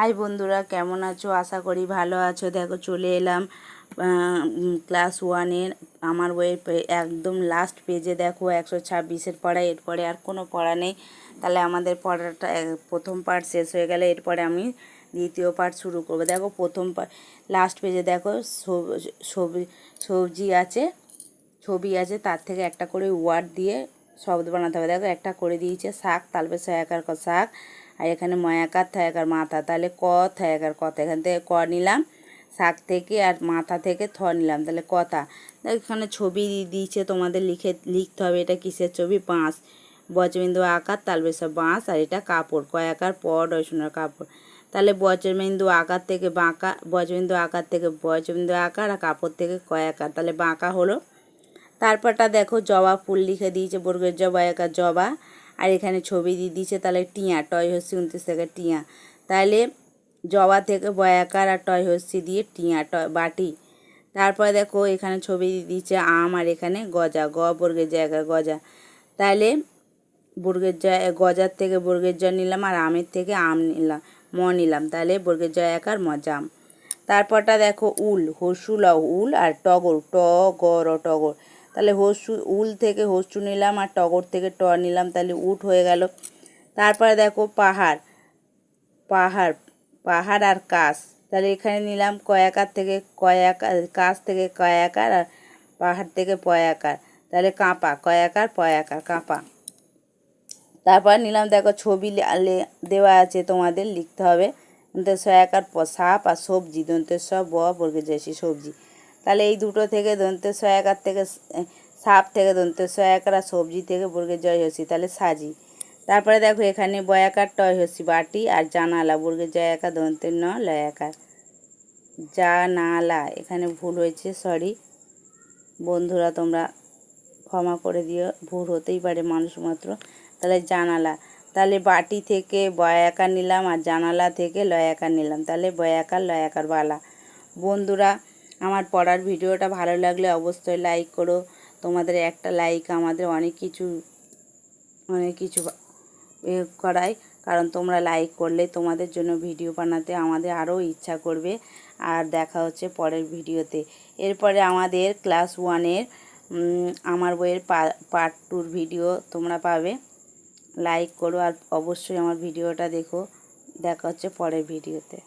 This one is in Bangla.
হাই বন্ধুরা, কেমন আছো? আশা করি ভালো আছো। দেখো, চলে এলাম ক্লাস ওয়ানের আমার বইয়ের একদম লাস্ট পেজে দেখো, একশো ছাব্বিশের পড়া, এরপরে আর কোনো পড়া নেই। তাহলে আমাদের পড়াটা প্রথম পার্ট শেষ হয়ে গেলে এরপরে আমি দ্বিতীয় পার্ট শুরু করব। দেখো, প্রথম পার্ট লাস্ট পেজে দেখো, সব- সবজি সবজি আছে, ছবি আছে, তার থেকে একটা করে ওয়ার্ড দিয়ে শব্দ বানাতে হবে। দেখো, একটা করে দিয়েছে শাক তালবে ক শাক। আর এখানে ময়াকার থয়াকার মাথা, তাহলে ক থয়াকার কথা এখান থেকে ক নিলাম, শাক থেকে আর মাথা থেকে থ নিলাম, তাহলে কথা। এখানে ছবি দিয়েছে তোমাদের লিখে লিখতে হবে এটা কিসের ছবি? বাঁশ। বজ্রবিন্দু আকার সব বাঁশ, আর এটা কাপড়। কয়াকার পর রসুনের কাপড়। তাহলে বজ্রবিন্দু আকার থেকে বাঁকা, বজ্রবিন্দু আকার থেকে বজ্রবিন্দু আকার আর কাপড় থেকে কয়াকার তাহলে বাঁকা হলো। তারপরটা দেখো, জবা ফুল লিখে দিয়েছে, বর্গের জবা একা জবা। আর এখানে ছবি দিয়ে দিয়েছে, তাহলে টিয়া, টয় হচ্ছে উনত্রিশ থেকে টিয়া। তাহলে জবা থেকে বয়াকার আর টয় হচ্ছে দিয়ে টিয়া, টয়, বাটি। তারপরে দেখো, এখানে ছবি দিয়ে দিয়েছে আম আর এখানে গজা, গ বর্গের জায়গা, গজা। তাহলে বর্গের জয়, গজার থেকে বর্গের জয় নিলাম আর আমের থেকে আম নিলাম, ম নিলাম। তাহলে বর্গের জয় একার মজাম তারপরটা দেখো, উল, হসু ল উল আর টগর ট গর টগর। তাহলে হসু উল থেকে হসু নিলাম আর টগর থেকে ট নিলাম, তাহলে উট হয়ে গেল। তারপরে দেখো পাহাড় পাহাড় পাহাড় আর কাশ তাহলে এখানে নিলাম কয়াকার থেকে কয়াকার কাশ থেকে কয়াকার আর পাহাড় থেকে পয়াকার তাহলে কাঁপা কয়াকার পয়াকার কাঁপা। তারপর নিলাম দেখো ছবি দেওয়া আছে তোমাদের, লিখতে হবে। সয়াকার সাপ আর সবজি দন্তে সব বর্গে যাইছি সবজি। তাহলে এই দুটো থেকে দন্তে সহায়কার থেকে সাপ থেকে দন্তে আর সবজি থেকে বর্গে জয় হসি তাহলে সাজি। তারপরে দেখো এখানে বয়াকার টয় হচ্ছি বাটি আর জানালা বর্গে জয়াকার দন্তে ন লয়াকার জানালা। এখানে ভুল হয়েছে সরি বন্ধুরা, তোমরা ক্ষমা করে দিও, ভুল হতেই পারে মানুষ মাত্র। তাহলে জানালা, তাহলে বাটি থেকে বয়াকার নিলাম আর জানালা থেকে লয়াকার নিলাম, তাহলে বয়াকার লয়াকার বালা। বন্ধুরা আমার পড়ার ভিডিওটা ভালো লাগলে অবশ্যই লাইক করো। তোমাদের একটা লাইক আমাদের অনেক কিছু অনেক কিছু করায়। কারণ তোমরা লাইক করলে তোমাদের জন্য ভিডিও বানাতে আমাদের আরও ইচ্ছা করবে। আর দেখা হচ্ছে পরের ভিডিওতে। এরপরে আমাদের ক্লাস ওয়ানের আমার বইয়ের পার্ট টুর ভিডিও তোমরা পাবে। লাইক করো আর অবশ্যই আমার ভিডিওটা দেখো। দেখা হচ্ছে পরের ভিডিওতে।